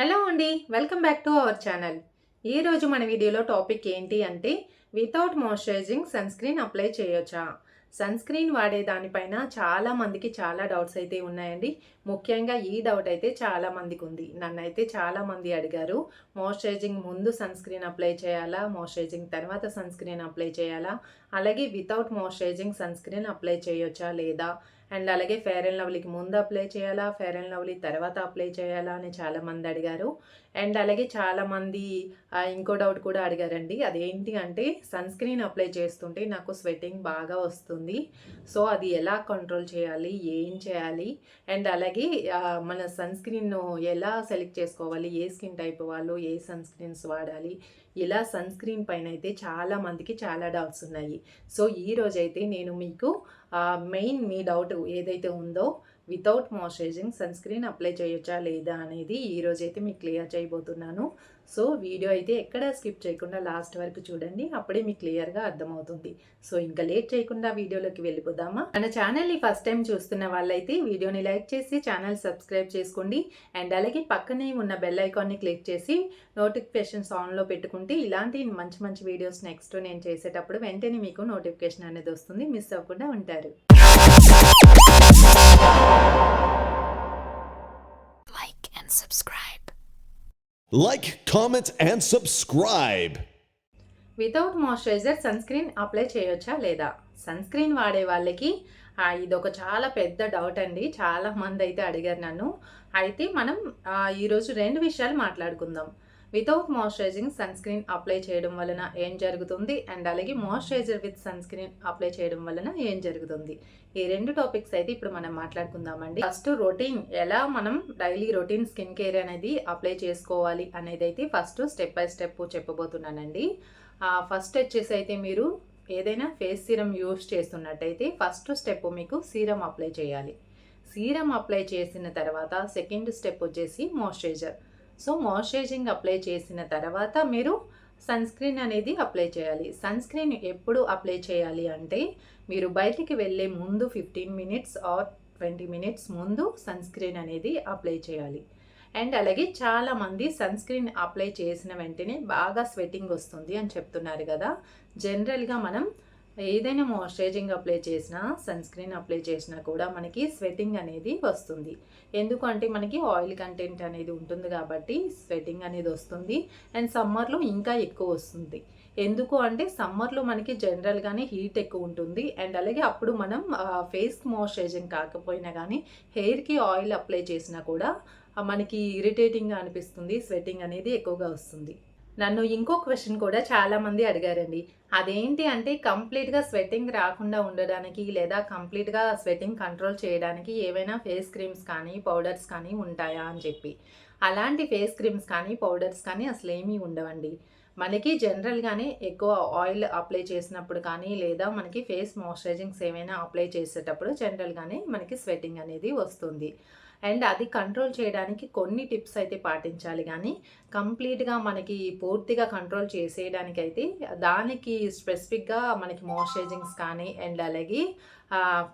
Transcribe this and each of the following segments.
Hello అండి welcome back to our channel. ఈరోజు మన వీడియోలో టాపిక్ ఏంటి అంటే without moisturising sunscreen apply చేయొచ్చా? సన్ స్క్రీన్ వాడే దానిపైన చాలామందికి చాలా డౌట్స్ అయితే ఉన్నాయండి. ముఖ్యంగా ఈ డౌట్ అయితే చాలా మందికి ఉంది. నన్ను అయితే అడిగారు మాయిశ్చరైజింగ్ ముందు సన్ స్క్రీన్ అప్లై చేయాలా? మాయిశ్చరైజింగ్ తర్వాత సన్ స్క్రీన్ అప్లై చేయాలా? అలాగే without moisturising sunscreen apply చేయొచ్చా లేదా? అండ్ అలాగే ఫేర్ అండ్ లవ్లీకి ముందు అప్లై చేయాలా ఫేర్ అండ్ లవ్లీ తర్వాత అప్లై చేయాలా అని చాలామంది అడిగారు. అండ్ అలాగే చాలామంది ఇంకో డౌట్ కూడా అడిగారండి. అదేంటి అంటే సన్ స్క్రీన్ అప్లై చేస్తుంటే నాకు స్వెట్టింగ్ బాగా వస్తుంది. సో అది ఎలా కంట్రోల్ చేయాలి? ఏం చేయాలి? అండ్ అలాగే మన సన్ స్క్రీన్ ఎలా సెలెక్ట్ చేసుకోవాలి? ఏ స్కిన్ టైప్ వాళ్ళు ఏ సన్ స్క్రీన్స్ వాడాలి? ఇలా సన్ స్క్రీన్ పైన అయితే చాలా మందికి చాలా డౌట్స్ ఉన్నాయి. సో ఈ రోజైతే నేను మీకు మెయిన్ మీ డౌట్ ఏదైతే ఉందో without moisturising sunscreen apply చేయొచ్చా లేదా అనేది ఈ అయితే మీకు క్లియర్ చేయబోతున్నాను. సో వీడియో అయితే ఎక్కడ స్కిప్ చేయకుండా లాస్ట్ వరకు చూడండి అప్పుడే మీకు క్లియర్గా అర్థమవుతుంది. సో ఇంకా లేట్ చేయకుండా వీడియోలోకి వెళ్ళిపోదామా? మన ఛానల్ని ఫస్ట్ టైం చూస్తున్న వాళ్ళైతే వీడియోని లైక్ చేసి ఛానల్ సబ్స్క్రైబ్ చేసుకోండి. అండ్ అలాగే పక్కనే ఉన్న బెల్ ఐకాన్ని క్లిక్ చేసి నోటిఫికేషన్స్ ఆన్లో పెట్టుకుంటే ఇలాంటి మంచి మంచి వీడియోస్ నెక్స్ట్ నేను చేసేటప్పుడు వెంటనే మీకు నోటిఫికేషన్ అనేది వస్తుంది మిస్ అవ్వకుండా ఉంటారు. Like and subscribe. Like, comment, and subscribe. Without moisturiser sunscreen apply చేయొచ్చా లేదా సన్ స్క్రీన్ వాడే వాళ్ళకి ఇదొక చాలా పెద్ద డౌట్ అండి చాలా మంది అయితే అడిగారు నన్ను అయితే మనం ఈరోజు రెండు విషయాలు మాట్లాడుకుందాం without moisturising sunscreen apply చేయడం వలన ఏం జరుగుతుంది? అండ్ అలాగే moisturiser with sunscreen apply చేయడం వలన ఏం జరుగుతుంది? ఈ రెండు టాపిక్స్ అయితే ఇప్పుడు మనం మాట్లాడుకుందామండి. ఫస్ట్ రొటీన్ ఎలా మనం డైలీ రొటీన్ స్కిన్ కేర్ అనేది అప్లై చేసుకోవాలి అనేది అయితే ఫస్ట్ స్టెప్ బై స్టెప్ చెప్పబోతున్నానండి ఫస్ట్ వచ్చేసి అయితే మీరు ఏదైనా ఫేస్ సీరం యూస్ చేస్తున్నట్టయితే ఫస్ట్ స్టెప్ మీకు సీరం అప్లై చేయాలి. సీరం అప్లై చేసిన తర్వాత సెకండ్ స్టెప్ వచ్చేసి మాయిశ్చరైజర్ సో మాయిశ్చరైజింగ్ అప్లై చేసిన తర్వాత మీరు సన్ స్క్రీన్ అనేది అప్లై చేయాలి. సన్ స్క్రీన్ ఎప్పుడు అప్లై చేయాలి అంటే మీరు బయటికి వెళ్ళే ముందు fifteen minutes or twenty minutes ముందు సన్ స్క్రీన్ అనేది అప్లై చేయాలి. అండ్ అలాగే చాలామంది సన్ స్క్రీన్ అప్లై చేసిన వెంటనే బాగా స్వెట్టింగ్ వస్తుంది అని చెప్తున్నారు కదా. జనరల్గా మనం ఏదైనా మాయిశ్చరైజింగ్ అప్లై చేసినా సన్ స్క్రీన్ అప్లై చేసినా కూడా మనకి స్వెట్టింగ్ అనేది వస్తుంది. ఎందుకంటే మనకి ఆయిల్ కంటెంట్ అనేది ఉంటుంది కాబట్టి స్వెట్టింగ్ అనేది వస్తుంది. అండ్ సమ్మర్లో ఇంకా ఎక్కువ వస్తుంది. ఎందుకు అంటే సమ్మర్లో మనకి జనరల్గానే హీట్ ఎక్కువ ఉంటుంది. అండ్ అలాగే అప్పుడు మనం ఫేస్ మాయిశ్చరైజింగ్ కాకపోయినా కానీ హెయిర్కి ఆయిల్ అప్లై చేసినా కూడా మనకి ఇరిటేటింగ్గా అనిపిస్తుంది. స్వెట్టింగ్ అనేది ఎక్కువగా వస్తుంది. నన్ను ఇంకో క్వశ్చన్ కూడా చాలామంది అడిగారండి. అదేంటి అంటే కంప్లీట్గా స్వెట్టింగ్ రాకుండా ఉండడానికి లేదా కంప్లీట్గా స్వెట్టింగ్ కంట్రోల్ చేయడానికి ఏవైనా ఫేస్ క్రీమ్స్ కానీ పౌడర్స్ కానీ ఉంటాయా అని చెప్పి. అలాంటి ఫేస్ క్రీమ్స్ కానీ పౌడర్స్ కానీ అసలు ఏమీ ఉండవండి. మనకి జనరల్గానే ఎక్కువ ఆయిల్ అప్లై చేసినప్పుడు కానీ లేదా మనకి ఫేస్ మాయిశ్చరైజింగ్స్ ఏమైనా అప్లై చేసేటప్పుడు జనరల్గానే మనకి స్వెట్టింగ్ అనేది వస్తుంది. అండ్ అది కంట్రోల్ చేయడానికి కొన్ని టిప్స్ అయితే పాటించాలి. కానీ కంప్లీట్గా మనకి పూర్తిగా కంట్రోల్ చేసేయడానికి అయితే దానికి స్పెసిఫిక్గా మనకి మాయిశ్చరైజింగ్స్ కానీ అండ్ అలాగే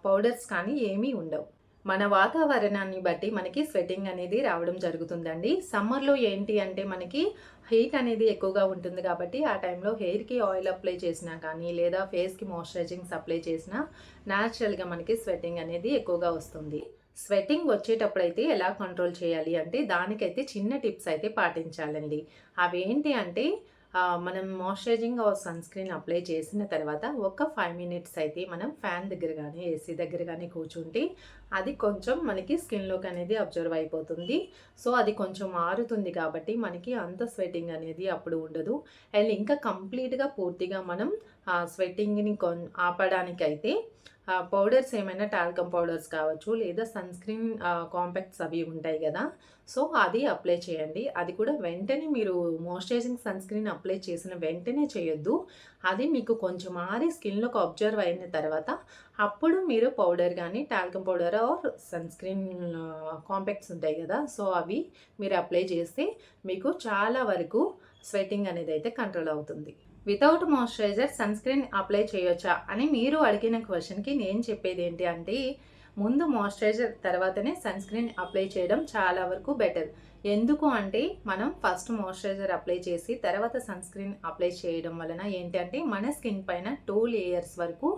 పౌడర్స్ కానీ ఏమీ ఉండవు. మన వాతావరణాన్ని బట్టి మనకి స్వెట్టింగ్ అనేది రావడం జరుగుతుందండి. సమ్మర్లో ఏంటి అంటే మనకి హీట్ అనేది ఎక్కువగా ఉంటుంది కాబట్టి ఆ టైంలో హెయిర్కి ఆయిల్ అప్లై చేసినా కానీ లేదా ఫేస్కి మాయిశ్చరైజింగ్స్ అప్లై చేసినా న్యాచురల్గా మనకి స్వెట్టింగ్ అనేది ఎక్కువగా వస్తుంది. స్వెట్టింగ్ వచ్చేటప్పుడు అయితే ఎలా కంట్రోల్ చేయాలి అంటే దానికైతే చిన్న టిప్స్ అయితే పాటించాలండి. అవి ఏంటి అంటే మనం మాయిశ్చరైజింగ్ సన్ స్క్రీన్ అప్లై చేసిన తర్వాత ఒక ఫైవ్ మినిట్స్ అయితే మనం ఫ్యాన్ దగ్గర కానీ ఏసీ దగ్గర కానీ కూర్చుంటే అది కొంచెం మనకి స్కిన్లోకి అనేది అబ్జర్వ్ అయిపోతుంది. సో అది కొంచెం మారుతుంది కాబట్టి మనకి అంత స్వెట్టింగ్ అనేది అప్పుడు ఉండదు. అండ్ ఇంకా కంప్లీట్గా పూర్తిగా మనం స్వెట్టింగ్ని కొన్ ఆపడానికైతే పౌడర్స్ ఏమైనా టాల్కమ్ పౌడర్స్ కావచ్చు లేదా సన్ స్క్రీన్ కాంపాక్ట్స్ అవి ఉంటాయి కదా సో అది అప్లై చేయండి. అది కూడా వెంటనే మీరు మాయిశ్చరైజింగ్ సన్ స్క్రీన్ అప్లై చేసిన వెంటనే చేయొద్దు. అది మీకు కొంచెం ఆరి స్కిన్లోకి అబ్జర్వ్ అయిన తర్వాత అప్పుడు మీరు పౌడర్ కానీ talcum powder or sunscreen compacts ఉంటాయి కదా సో అవి మీరు అప్లై చేస్తే మీకు చాలా వరకు స్వెట్టింగ్ అనేది అయితే కంట్రోల్ అవుతుంది. Without moisturiser sunscreen apply చేయొచ్చా? అని మీరు అడిగిన క్వశ్చన్కి నేను చెప్పేది ఏంటి అంటే ముందు మాయిశ్చరైజర్ తర్వాతనే సన్ స్క్రీన్ అప్లై చేయడం చాలా వరకు బెటర్ ఎందుకు అంటే మనం ఫస్ట్ మాయిశ్చరైజర్ అప్లై చేసి తర్వాత సన్ స్క్రీన్ అప్లై చేయడం వలన ఏంటంటే మన స్కిన్ పైన టూ లేయర్స్ వరకు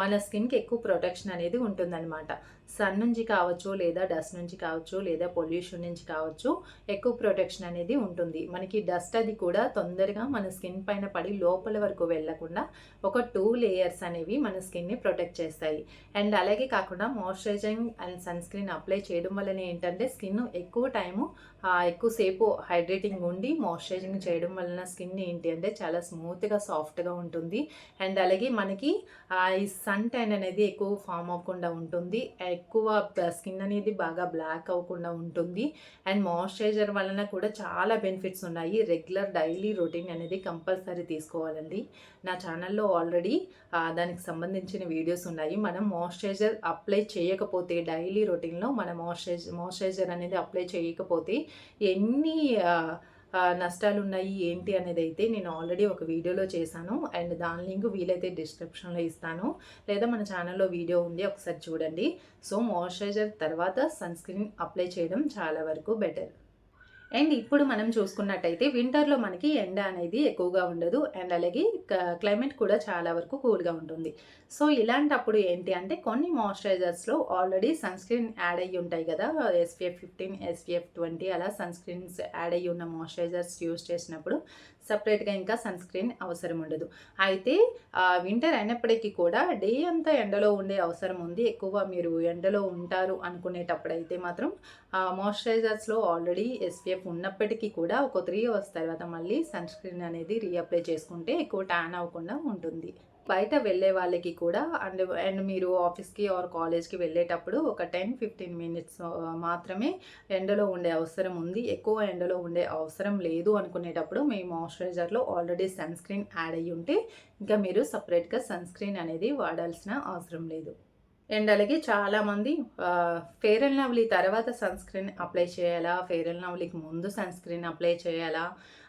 మన స్కిన్కి ఎక్కువ ప్రొటెక్షన్ అనేది ఉంటుందన్నమాట. సన్ నుంచి కావచ్చు లేదా డస్ట్ నుంచి కావచ్చు లేదా పొల్యూషన్ నుంచి కావచ్చు ఎక్కువ ప్రొటెక్షన్ అనేది ఉంటుంది. మనకి డస్ట్ అది కూడా తొందరగా మన స్కిన్ పైన పడి లోపల వరకు వెళ్ళకుండా ఒక టూ లేయర్స్ అనేవి మన స్కిన్ని ప్రొటెక్ట్ చేస్తాయి. అండ్ అలాగే కాకుండా moisturising and sunscreen apply చేయడం వలన ఏంటంటే స్కిన్ ఎక్కువ టైము ఎక్కువసేపు హైడ్రేటింగ్ ఉండి మాయిశ్చరైజింగ్ చేయడం వలన స్కిన్ ఏంటి అంటే చాలా స్మూత్గా సాఫ్ట్గా ఉంటుంది. అండ్ అలాగే మనకి ఈ సన్ టైన్ అనేది ఎక్కువ ఫామ్ అవ్వకుండా ఉంటుంది. ఎక్కువ స్కిన్ అనేది బాగా బ్లాక్ అవ్వకుండా ఉంటుంది. అండ్ మాయిశ్చరైజర్ వలన కూడా చాలా బెనిఫిట్స్ ఉన్నాయి. రెగ్యులర్ డైలీ రొటీన్ అనేది కంపల్సరీ తీసుకోవాలండి. నా ఛానల్లో ఆల్రెడీ దానికి సంబంధించిన వీడియోస్ ఉన్నాయి. మనం మాయిశ్చరైజర్ అప్లై చేయకపోతే డైలీ రొటీన్లో మన మాయిశ్చరైజ్ మాయిశ్చరైజర్ అనేది అప్లై చేయకపోతే ఎన్ని నష్టాలు ఉన్నాయి ఏంటి అనేది అయితే నేను ఆల్రెడీ ఒక వీడియోలో చేశాను. అండ్ దాని లింక్ వీలైతే డిస్క్రిప్షన్లో ఇస్తాను. లేదా మన ఛానల్లో వీడియో ఉంది ఒకసారి చూడండి. సో మాయిశ్చరైజర్ తర్వాత సన్ స్క్రీన్ అప్లై చేయడం చాలా వరకు బెటర్. అండ్ ఇప్పుడు మనం చూసుకున్నట్టయితే వింటర్లో మనకి ఎండ అనేది ఎక్కువగా ఉండదు. అండ్ అలాగే క్లైమేట్ కూడా చాలా వరకు కూల్గా ఉంటుంది. సో ఇలాంటప్పుడు ఏంటి అంటే కొన్ని మాయిశ్చరైజర్స్లో ఆల్రెడీ సన్ స్క్రీన్ యాడ్ అయ్యి ఉంటాయి కదా ఎస్పీఎఫ్ ఫిఫ్టీన్ ఎస్పీఎఫ్ ట్వంటీ అలా సన్ స్క్రీన్స్ యాడ్ అయ్యి ఉన్న మాయిశ్చరైజర్స్ యూజ్ చేసినప్పుడు సపరేట్గా ఇంకా సన్ స్క్రీన్ అవసరం ఉండదు. అయితే వింటర్ అయినప్పటికీ కూడా డే అంతా ఎండలో ఉండే అవసరం ఉంది. ఎక్కువ మీరు ఎండలో ఉంటారు అనుకునేటప్పుడైతే మాత్రం మాయిశ్చరైజర్స్లో ఆల్రెడీ ఎస్పీఎఫ్ ఉన్నప్పటికీ కూడా ఒక త్రీ అవర్స్ తర్వాత మళ్ళీ సన్ స్క్రీన్ అనేది రీఅప్లై చేసుకుంటే ఎక్కువ ట్యాన్ అవ్వకుండా ఉంటుంది. బయట వెళ్ళే వాళ్ళకి కూడా అండ్ అండ్ మీరు ఆఫీస్కి ఆర్ కాలేజ్కి వెళ్ళేటప్పుడు ఒక టెన్ ఫిఫ్టీన్ మినిట్స్ మాత్రమే ఎండలో ఉండే అవసరం ఉంది. ఎక్కువ ఎండలో ఉండే అవసరం లేదు అనుకునేటప్పుడు మీ మాయిశ్చరైజర్లో ఆల్రెడీ సన్ స్క్రీన్ యాడ్ అయ్యి ఉంటే ఇంకా మీరు సపరేట్గా సన్ స్క్రీన్ అనేది వాడాల్సిన అవసరం లేదు. అండ్ అలాగే చాలామంది ఫేర్ అండ్ లవ్లీ తర్వాత సన్ స్క్రీన్ అప్లై చేయాలా? ఫేర్ అండ్ లవ్లీకి ముందు సన్ స్క్రీన్ అప్లై చేయాలా?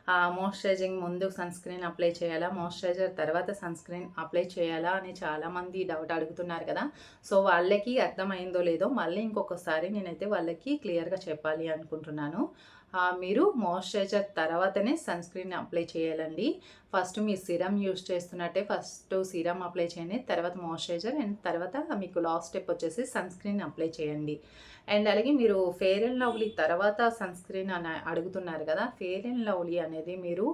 మాయిశ్చరైజింగ్ ముందు సన్ స్క్రీన్ అప్లై చేయాలా? మాయిశ్చరైజర్ తర్వాత సన్ స్క్రీన్ అప్లై చేయాలా? అని చాలామంది డౌట్ అడుగుతున్నారు కదా. సో వాళ్ళకి అర్థమైందో లేదో మళ్ళీ ఇంకొకసారి నేనైతే వాళ్ళకి క్లియర్గా చెప్పాలి అనుకుంటున్నాను. మీరు మాయిశ్చరైజర్ తర్వాతనే సన్ స్క్రీన్ అప్లై చేయాలండి. ఫస్ట్ మీ సిరమ్ యూస్ చేస్తున్నట్టే ఫస్ట్ సిరమ్ అప్లై చేయండి. తర్వాత మాయిశ్చరైజర్ అండ్ తర్వాత మీకు లాస్ట్ స్టెప్ వచ్చేసి సన్ స్క్రీన్ అప్లై చేయండి. అండ్ అలాగే మీరు ఫేర్ అండ్ లవ్లీ తర్వాత సన్ స్క్రీన్ అని అడుగుతున్నారు కదా ఫేర్ అండ్ లవ్లీ అనేది మీరు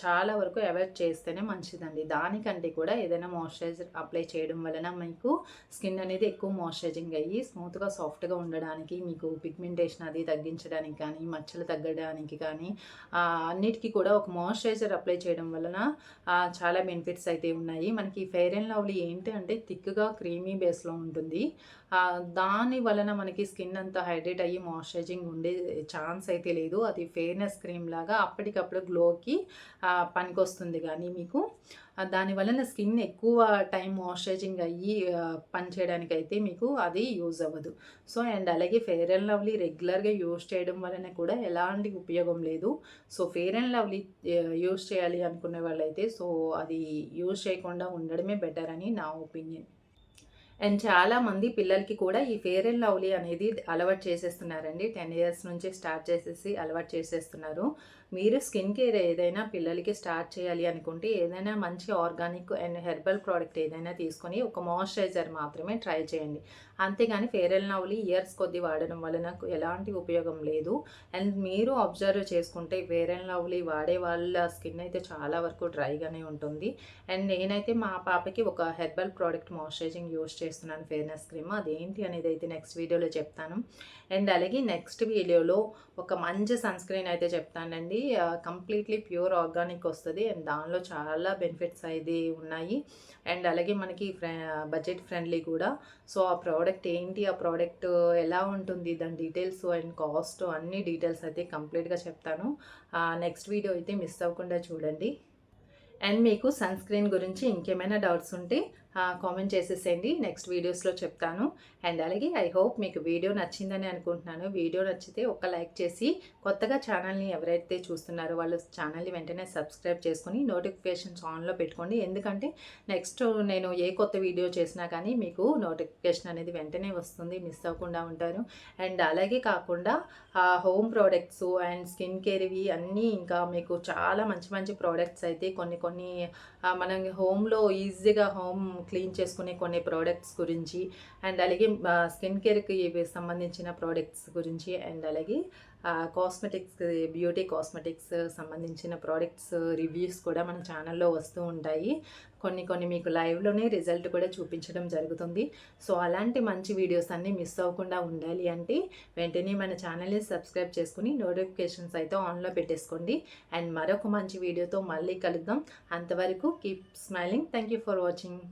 చాలా వరకు అవాయిడ్ చేస్తేనే మంచిదండి. దానికంటే కూడా ఏదైనా మాయిశ్చరైజర్ అప్లై చేయడం వలన మీకు స్కిన్ అనేది ఎక్కువ మాయిశ్చరైజింగ్ అయ్యి స్మూత్గా సాఫ్ట్గా ఉండడానికి మీకు పిగ్మెంటేషన్ అది తగ్గించడానికి కానీ మచ్చలు తగ్గడానికి కానీ అన్నిటికీ కూడా ఒక మాయిశ్చరైజర్ అప్లై చేయడం వలన చాలా బెనిఫిట్స్ అయితే ఉన్నాయి. మనకి ఫెయిర్ అండ్ లవ్లీ ఏంటి అంటే థిక్గా క్రీమీ బేస్లో ఉంటుంది. దాని వలన మనకి స్కిన్ అంతా హైడ్రేట్ అయ్యి మాయిశ్చరైజింగ్ ఉండే ఛాన్స్ అయితే లేదు. అది ఫెయిర్నెస్ క్రీమ్ లాగా అప్పటికప్పుడు గ్లోకి పనికొస్తుంది కానీ మీకు. దాని వలన స్కిన్ ఎక్కువ టైం మాయిశ్చరైజింగ్ అయ్యి పనిచేయడానికి అయితే మీకు అది యూజ్ అవ్వదు. సో అండ్ అలాగే ఫెయిర్ అండ్ లవ్లీ రెగ్యులర్గా యూజ్ చేయడం వలన కూడా ఎలాంటి ఉపయోగం లేదు. So Fair and Lovely use చేయాలి అనుకునే వాళ్ళైతే సో అది యూజ్ చేయకుండా ఉండడమే బెటర్ అని నా ఒపీనియన్. అండ్ చాలా మంది పిల్లలకి కూడా ఈ ఫేర్ అండ్ లవ్లీ అనేది అలవాటు చేసేస్తున్నారండి. టెన్ ఇయర్స్ నుంచి స్టార్ట్ చేసేసి అలవాటు చేసేస్తున్నారు. మీరు స్కిన్ కేర్ ఏదైనా పిల్లలకి స్టార్ట్ చేయాలి అనుకుంటే ఏదైనా మంచి ఆర్గానిక్ అండ్ హెర్బల్ ప్రోడక్ట్ ఏదైనా తీసుకొని ఒక మాయిశ్చరైజర్ మాత్రమే ట్రై చేయండి. అంతేగాని ఫేర్ అండ్ లవ్లీ ఇయర్స్ కొద్ది వాడడం వలన ఎలాంటి ఉపయోగం లేదు. అండ్ మీరు అబ్జర్వ్ చేసుకుంటే ఫేర్ అండ్ లవ్లీ వాడే వాళ్ళ స్కిన్ అయితే చాలా వరకు డ్రైగానే ఉంటుంది. అండ్ నేనైతే మా పాపకి ఒక హెర్బల్ ప్రోడక్ట్ మాయిశ్చరైజింగ్ యూస్ చేస్తున్నాను ఫేర్నెస్ క్రీమ్. అదేంటి అనేది అయితే నెక్స్ట్ వీడియోలో చెప్తాను. అండ్ అలాగే నెక్స్ట్ వీడియోలో ఒక మంచి సన్ స్క్రీన్ అయితే చెప్తానండి. కంప్లీట్లీ ప్యూర్ ఆర్గానిక్ వస్తుంది. అండ్ దానిలో చాలా బెనిఫిట్స్ అయితే ఉన్నాయి. అండ్ అలాగే మనకి బడ్జెట్ ఫ్రెండ్లీ కూడా. సో ఆ ప్రోడక్ట్ ఏంటి? ఆ ప్రోడక్ట్ ఎలా ఉంటుంది? దాని డీటెయిల్స్ అండ్ కాస్ట్ అన్ని డీటెయిల్స్ అయితే కంప్లీట్గా చెప్తాను. నెక్స్ట్ వీడియో అయితే మిస్ అవ్వకుండా చూడండి. అండ్ మీకు సన్ స్క్రీన్ గురించి ఇంకేమైనా డౌట్స్ ఉంటే కామెంట్ చేసేసేయండి. నెక్స్ట్ వీడియోస్లో చెప్తాను. అండ్ అలాగే ఐ హోప్ మీకు వీడియో నచ్చిందని అనుకుంటున్నాను. వీడియో నచ్చితే ఒక లైక్ చేసి కొత్తగా ఛానల్ని ఎవరైతే చూస్తున్నారో వాళ్ళు ఛానల్ని వెంటనే సబ్స్క్రైబ్ చేసుకొని నోటిఫికేషన్స్ ఆన్లో పెట్టుకోండి. ఎందుకంటే నెక్స్ట్ నేను ఏ కొత్త వీడియో చేసినా కానీ మీకు నోటిఫికేషన్ అనేది వెంటనే వస్తుంది. మిస్ అవ్వకుండా ఉంటారు. అండ్ అలాగే కాకుండా హోమ్ ప్రోడక్ట్స్ అండ్ స్కిన్ కేర్వి అన్నీ ఇంకా మీకు చాలా మంచి మంచి ప్రోడక్ట్స్ అయితే కొన్ని కొన్ని మనం హోమ్లో ఈజీగా హోమ్ క్లీన్ చేసుకునే కొన్ని ప్రోడక్ట్స్ గురించి అండ్ అలాగే స్కిన్ కేర్కి సంబంధించిన ప్రోడక్ట్స్ గురించి అండ్ అలాగే కాస్మెటిక్స్ బ్యూటీ కాస్మెటిక్స్ సంబంధించిన ప్రోడక్ట్స్ రివ్యూస్ కూడా మన ఛానల్లో వస్తూ ఉంటాయి. కొన్ని కొన్ని మీకు లైవ్లోనే రిజల్ట్ కూడా చూపించడం జరుగుతుంది. సో అలాంటి మంచి వీడియోస్ అన్నీ మిస్ అవ్వకుండా ఉండాలి అంటే వెంటనే మన ఛానల్ని సబ్స్క్రైబ్ చేసుకుని నోటిఫికేషన్స్ అయితే ఆన్లో పెట్టేసుకోండి. అండ్ మరొక మంచి వీడియోతో మళ్ళీ కలుద్దాం. అంతవరకు keep smiling thank you for watching